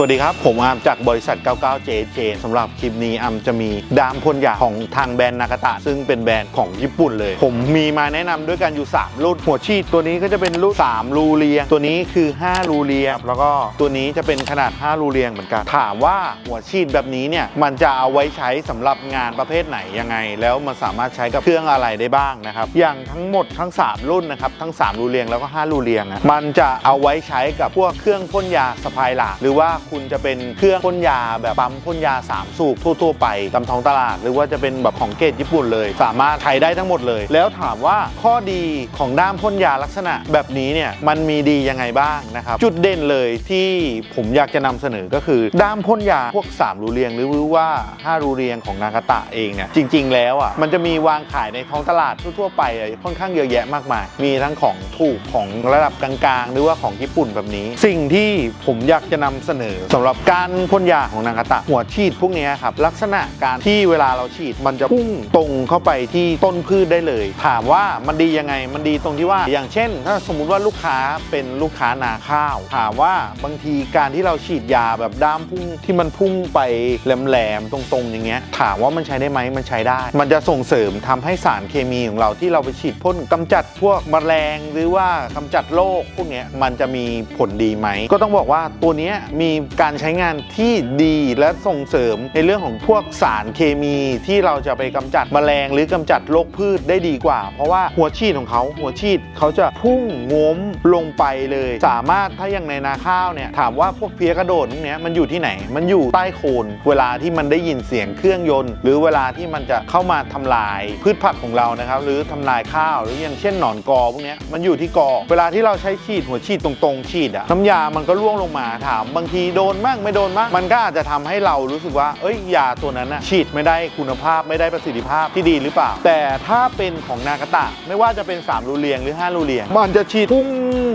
สวัสดีครับ ผมอามจากบริษัท 99JJ สำหรับคลิปนี้อามจะมีดามพ่นยาของทางแบรนด์นากาตะ ซึ่งเป็นแบรนด์ของญี่ปุ่นเลย ผมมีมาแนะนำด้วยกันอยู่ 3 รุ่นหัวฉีดตัวนี้ก็จะเป็นรุ่น3รูเรียง ตัวนี้คือ 5 รูเรียง แล้วก็ตัวนี้จะเป็นขนาด 5 รูเรียงเหมือนกัน ถามว่าหัวฉีดแบบนี้เนี่ยมันจะเอาไว้ใช้สำหรับงานประเภทไหนยังไง แล้วมันสามารถใช้กับเครื่องอะไรได้บ้างนะครับอย่างทั้งหมดทั้ง 3 รุ่นนะครับทั้ง 3 รูเรียงแล้วก็ 5 รูเรียงอะมันจะเอาไว้ใช้กับพวกเครื่องพ่นยาสะพายหลังหรือว่าคุณจะเป็นเครื่องพ่นยาแบบปั๊มพ่นยา 3 สูบทั่ว ๆ ไปตามท้องตลาด หรือว่าจะเป็นแบบของเกรดญี่ปุ่นเลย สามารถใช้ได้ทั้งหมดเลย แล้วถามว่าข้อดีของด้ามพ่นยาลักษณะแบบนี้เนี่ยมันมีดียังไงบ้างนะครับ จุดเด่นเลยที่ผมอยากจะนำเสนอก็คือ ด้ามพ่นยาพวก 3 รูเรียงหรือว่า 5 รูเรียงของนากาตะเองเนี่ยจริง ๆ แล้วอะมันจะมีวางขายในท้องตลาดทั่วๆไปค่อนข้างเยอะแยะมากมาย มีทั้งของถูกของระดับกลางๆ หรือว่าของญี่ปุ่นแบบนี้ สิ่งที่ผมอยากจะนำเสนอสำหรับการพ่นยาของนางกาตะ หัวฉีดพวกนี้ครับลักษณะการที่เวลาเราฉีดมันจะพุ่งตรงเข้าไปที่ต้นพืชได้เลย ถามว่ามันดียังไงมันดีตรงที่ว่า อย่างเช่น ถ้าสมมุติว่าลูกค้าเป็นลูกค้านาข้าว ถามว่าบางทีการที่เราฉีดยาแบบด้ามพุ่งที่มันพุ่งไปแหลมๆตรงๆ อย่างเงี้ยถามว่ามันใช้ได้ไหมมันใช้ได้ มันจะส่งเสริมทำให้สารเคมีของเราที่เราไปฉีดพ่นกำจัดพวกแมลงหรือว่ากำจัดโรคพวกเนี้ยมันจะมีผลดีไหมก็ต้องบอกว่าตัวเนี้ยมีการใช้งานที่ดีและส่งเสริมในเรื่องของพวกสารเคมีที่เราจะไปกำจัดแมลงหรือกำจัดโรคพืชได้ดีกว่า เพราะว่าหัวฉีดของเขาหัวฉีดเขาจะพุ่งงมลงไปเลย สามารถถ้าอย่างในนาข้าวเนี่ยถามว่าพวกเพี้ยกระโดดพวกเนี้ยมันอยู่ที่ไหน มันอยู่ใต้โคนเวลาที่มันได้ยินเสียงเครื่องยนต์ หรือเวลาที่มันจะเข้ามาทำลายพืชผักของเรานะครับหรือทำลายข้าว หรืออย่างเช่นหนอนกอพวกนี้มันอยู่ที่กอ เวลาที่เราใช้ฉีดหัวฉีดตรงๆฉีดอะน้ำยามันก็ร่วงลงมาถามบางทีโดนมากไม่โดนมากมันก็อาจจะทำให้เรารู้สึกว่าเอ้ยยาตัวนั้นอะฉีดไม่ได้คุณภาพไม่ได้ประสิทธิภาพที่ดีหรือเปล่า แต่ถ้าเป็นของนากาตะไม่ว่าจะเป็น 3 รูเรียงหรือ 5 รูเรียง มันจะฉีดพุ่ง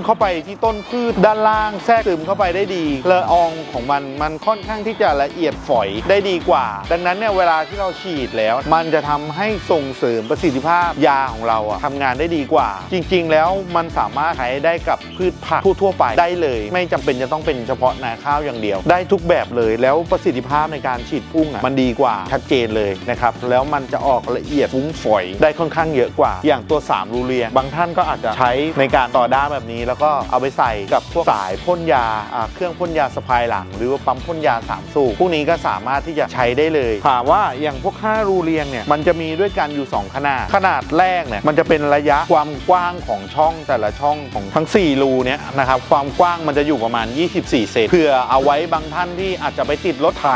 เข้าไปที่ต้นพืชด้านล่างแทรกซึมเข้าไปได้ดีละอองของมันมันค่อนข้างที่จะละเอียดฝอยได้ดีกว่า ดังนั้นเนี่ยเวลาที่เราฉีดแล้ว มันจะทำให้ส่งเสริมประสิทธิภาพยาของเราอะทำงานได้ดีกว่า จริง ๆ แล้วมันสามารถใช้ได้กับพืชผักทั่วๆไปได้เลย ไม่จำเป็นจะต้องเป็นเฉพาะนาข้าวอย่างเดียว ได้ทุกแบบเลยแล้วประสิทธิภาพในการฉีดพุ่งอะมันดีกว่าชัดเจนเลยนะครับแล้วมันจะออกละเอียดฟุ้งฝอยได้ค่อนข้างเยอะกว่า อย่างตัว 3 รูเรียง บางท่านก็อาจจะใช้ในการต่อด้ามแบบนี้ แล้วก็เอาไปใส่กับพวกสายพ่นยาเครื่องพ่นยาสะพายหลัง หรือว่าปั๊มพ่นยาสามสูบพวกนี้ก็สามารถที่จะใช้ได้เลยถามว่าอย่างพวก5รูเรียงเนี่ยมันจะมีด้วยกันอยู่ 2 ขนาด ขนาดแรกเนี่ยมันจะเป็นระยะความกว้างของช่องแต่ละช่องของทั้ง 4 รูเนี่ยนะครับความกว้างมันจะอยู่ประมาณ 24 เซนเพื่อเอาไว้บางท่านที่อาจจะไปติดรถไถ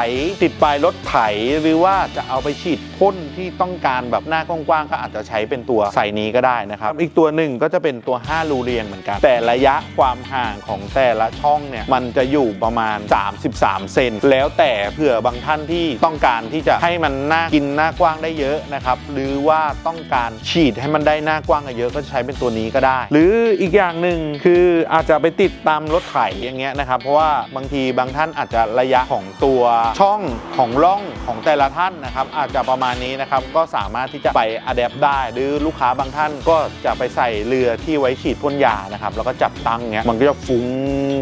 ติดปลายรถไถ หรือว่าจะเอาไปฉีดพ่นที่ต้องการแบบหน้ากว้างๆก็อาจจะใช้เป็นตัวใส่นี้ก็ได้นะครับ อีกตัวหนึ่งก็จะเป็นตัว 5 รูเรียงเหมือนกัน แต่ระยะความห่างของแต่ละช่องเนี่ยมันจะอยู่ประมาณ 33 เซนแล้วแต่เผื่อบางท่านที่ต้องการที่จะให้มันหน้ากินหน้ากว้างได้เยอะนะครับหรือว่าต้องการฉีดให้มันได้หน้ากว้างเยอะก็ใช้เป็นตัวนี้ก็ได้ หรืออีกอย่างหนึ่งคืออาจจะไปติดตามรถไถอย่างเงี้ยนะครับเพราะว่าบางทีบางท่านอาจจะระยะของตัวช่องของร่องของแต่ละท่านนะครับ อาจจะประมาณนี้นะครับ ก็สามารถที่จะไปอัดแอปได้ หรือลูกค้าบางท่านก็จะไปใส่เรือที่ไว้ฉีดพ่นยานะครับ แล้วก็จับตั้งเงี้ยมันก็จะฟุ้ง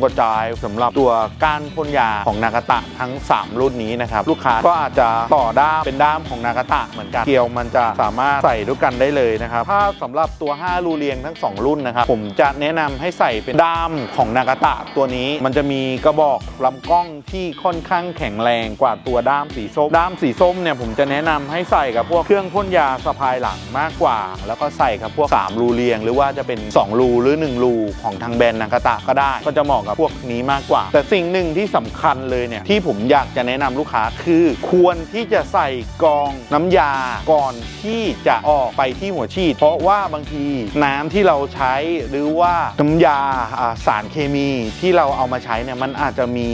กระจายสำหรับตัวก้านพ่นยาของนากาตะทั้ง 3 รุ่นนี้นะครับ ลูกค้าก็อาจจะต่อด้ามเป็นด้ามของนากาตะเหมือนกันเกลียวมันจะสามารถใส่ด้วยกันได้เลยนะครับ ถ้าสำหรับตัว 5 รูเรียงทั้ง 2 รุ่นนะครับ ผมจะแนะนำให้ใส่เป็นด้ามของนากาตะตัวนี้ มันจะมีกระบอกลำกล้องที่ค่อนข้างแข็งแรงกว่าตัวด้ามสีส้มด้ามสีส้มเนี่ยผมจะแนะนำให้ใส่กับพวกเครื่องพ่นยาสะพายหลังมากกว่า แล้วก็ใส่กับพวก 3 รูเรียง หรือว่าจะเป็น 2 รูหรือ 1 รูของทางแบรนด์นากาตะก็ได้ ก็จะเหมาะกับพวกนี้มากกว่า แต่สิ่งหนึ่งที่สำคัญเลยเนี่ยที่ผมอยากจะแนะนำลูกค้าคือ ควรที่จะใส่กองน้ำยาก่อนที่จะออกไปที่หัวฉีด เพราะว่าบางทีน้ำที่เราใช้หรือว่าน้ำยาอ่าสารเคมีที่เราเอามาใช้เนี่ยมันอาจจะมี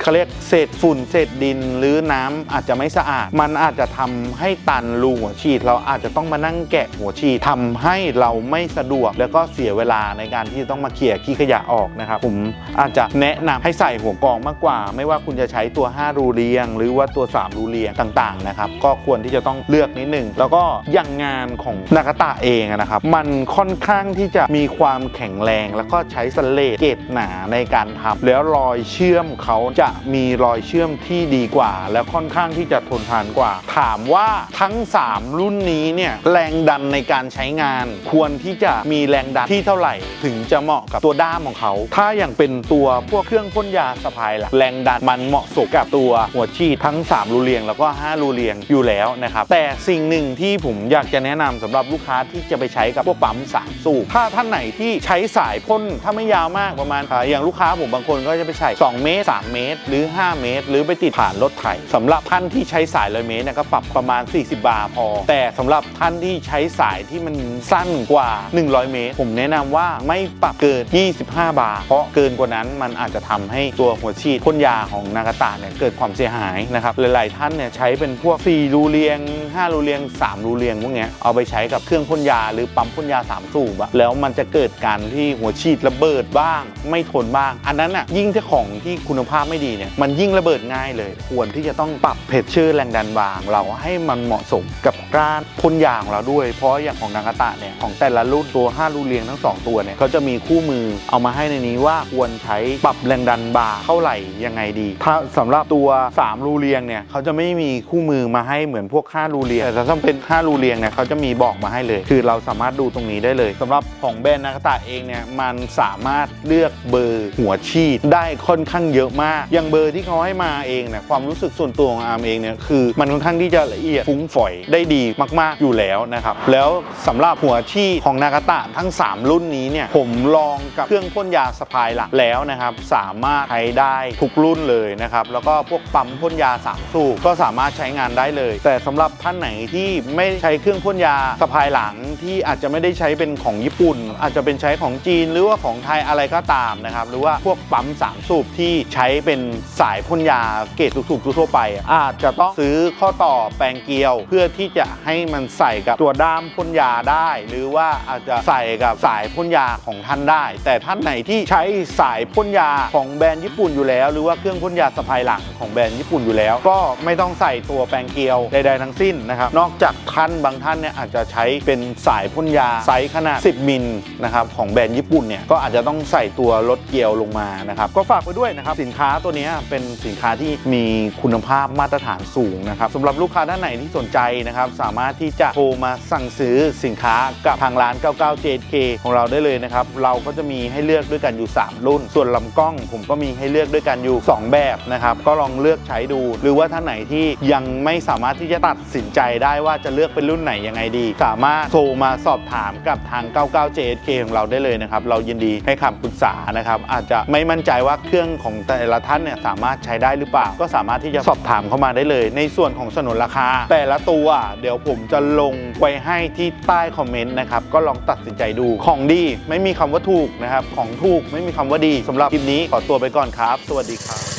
เขาเรียกเศษฝุ่นเศษดิน หรือน้ำอาจจะไม่สะอาด มันอาจจะทำให้ตันรูหัวฉีด เราอาจจะต้องมานั่งแกะหัวฉีดทำให้เราไม่สะดวก แล้วก็เสียเวลาในการที่จะต้องมาเขี่ยขี้ขยะออกนะครับผมอาจจะแนะนำให้ใส่หัวกรองมากกว่า ไม่ว่าคุณจะใช้ตัว 5 รูเรียง หรือว่าตัว 3 รูเรียงต่างๆนะครับก็ควรที่จะต้องเลือกนิดนึงแล้วก็อย่างงานของนากาตะเองนะครับมันค่อนข้างที่จะมีความแข็งแรง แล้วก็ใช้สเลดเกรดหนาในการทำแล้วรอยเชื่อมเขาจะมีรอยเชื่อมที่ดีกว่า แล้วค่อนข้างที่จะทนทานกว่า ถามว่าทั้ง 3 รุ่นนี้เนี่ยแรงดันในการใช้งาน ควรที่จะมีแรงดันที่เท่าไหร่ ถึงจะเหมาะกับตัวด้ามของเขา ถ้าอย่างเป็นตัวพวกเครื่องพ่นยาสะพายหลักแรงดันมันเหมาะสมกับตัวหัวฉีดทั้ง 3 รูเรียงแล้วก็ 5 รูเรียงอยู่แล้วนะครับแต่สิ่งหนึ่งที่ผมอยากจะแนะนำสำหรับลูกค้าที่จะไปใช้กับพวกปั๊มสามสูบถ้าท่านไหนที่ใช้สายพ่นถ้าไม่ยาวมากประมาณอ่าอย่างลูกค้าผมบางคนก็จะไปใส่2เมตร3เมตร หรือ 5 เมตร หรือไปติดผ่านรถไถสำหรับท่านที่ใช้สายร้อยเมตรนยก็ปรับประมาณ 40 บาทพอ แต่สำหรับท่านที่ใช้สายที่มันสั้นกว่า 100 เมตร ผมแนะนำว่าไม่ปรับเกิน 25 บาทเพราะเกินกว่านั้นมันอาจจะทำให้ตัวหัวฉีดพ่นยาของนากาตะเนี่ยเกิดความเสียหายนะครับหลาย ๆ ท่านเนี่ยใช้เป็นพวก 4 รูเรียง 5 รูเรียง 3 รูเรียงพวกเนี้ยเอาไปใช้กับเครื่องพ่นยาหรือปั๊มพ่นยา 3 สูบอะแล้วมันจะเกิดการที่หัวฉีดระเบิดบ้าง ไม่ทนบ้าง อันนั้นอะยิ่งที่ของที่คุณภาพไม่ดีเนี่ยมันยิ่งระเบิดง่ายเลย ควรที่จะต้องปรับเพชเชอร์แรงดันวางเราให้มันเหมาะสมกับการพ่นยาของเราด้วย เพราะอย่างของนากาตะเนี่ยของแต่ละรุ่นตัว 5 รูเรียงทั้ง 2 ตัวเนี่ยเขาจะมีคู่มือเอามาให้ในนี้ว่าควรใช้ปรับแรงดันบาร์เท่าไหร่ยังไงดีถ้าสำหรับตัว 3 รูเรียงเนี่ยเขาจะไม่มีคู่มือมาให้เหมือนพวก5รูเรียงแต่ถ้าเป็น5รูเรียงเนี่ยเขาจะมีบอกมาให้เลย คือเราสามารถดูตรงนี้ได้เลยสำหรับของแบรนด์นากาตะเองเนี่ยมันสามารถเลือกเบอร์หัวฉีดได้ค่อนข้างเยอะมากอย่างเบอร์ที่เขาให้มาเองเนี่ยความรู้สึกส่วนตัวของอาร์มเองเนี่ยคือมันค่อนข้างที่จะละเอียดฟุ้งฝอยได้ดีมาก ๆอยู่แล้วนะครับแล้วสำหรับหัวฉีดของนากาตะทั้ง 3 รุ่นนี้เนี่ยผมลองกับเครื่องพ่นยาสะพายหลักแล้วนะครับ สามารถใช้ได้ทุกรุ่นเลยนะครับ แล้วก็พวกปั๊มพ่นยาสามสูบก็สามารถใช้งานได้เลย แต่สำหรับท่านไหนที่ไม่ใช้เครื่องพ่นยาสะพายหลังที่อาจจะไม่ได้ใช้เป็นของญี่ปุ่น อาจจะเป็นใช้ของจีนหรือว่าของไทยอะไรก็ตามนะครับ หรือว่าพวกปั๊มสามสูบที่ใช้เป็นสายพ่นยาเกรดถูกๆทั่วไป อาจจะต้องซื้อข้อต่อแปลงเกลียวเพื่อที่จะให้มันใส่กับตัวด้ามพ่นยาได้ หรือว่าอาจจะใส่กับสายพ่นยาของท่านได้ แต่ท่านไหนที่ใช้สายพ่นยาของแบรนด์ญี่ปุ่นอยู่แล้ว หรือว่าเครื่องพ่นยาสะพายหลังของแบรนด์ญี่ปุ่นอยู่แล้ว ก็ไม่ต้องใส่ตัวแปลงเกลียวใดๆทั้งสิ้นนะครับนอกจากท่านบางท่านเนี่ยอาจจะใช้เป็นสายพ่นยาไซส์ขนาด 10 มิลนะครับของแบรนด์ญี่ปุ่นเนี่ยก็อาจจะต้องใส่ตัวรถเกลียวลงมานะครับก็ฝากไว้ด้วยนะครับสินค้าตัวนี้เป็นสินค้าที่มีคุณภาพมาตรฐานสูงนะครับสำหรับลูกค้าท่านไหนที่สนใจนะครับสามารถที่จะโทรมาสั่งซื้อสินค้ากับทางร้าน 99 JK ของเราได้เลยนะครับเราก็จะมีให้เลือกด้วยกันอยู่ 3 รุ่นส่วนลำกล้องผมก็มีให้เลือกด้วยกันอยู่ 2 แบบนะครับก็ลองเลือกใช้ดู หรือว่าท่านไหนที่ยังไม่สามารถที่จะตัดสินใจได้ว่าจะเลือกเป็นรุ่นไหนยังไงดี สามารถโทรมาสอบถามกับทาง 99 JK ของเราได้เลยนะครับเรายินดีให้คำปรึกษานะครับอาจจะไม่มั่นใจว่าเครื่องของแต่ละท่านเนี่ยสามารถใช้ได้หรือเปล่า ก็สามารถที่จะสอบถามเข้ามาได้เลย ในส่วนของสนุนราคา แต่ละตัวเดี๋ยวผมจะลงไว้ให้ที่ใต้คอมเมนต์นะครับก็ลองตัดสินใจดูของดี ไม่มีคำว่าถูกนะครับของถูกไม่มีคำว่าดีสำหรับคลิปนี้ขอตัวไปก่อนครับ สวัสดีครับ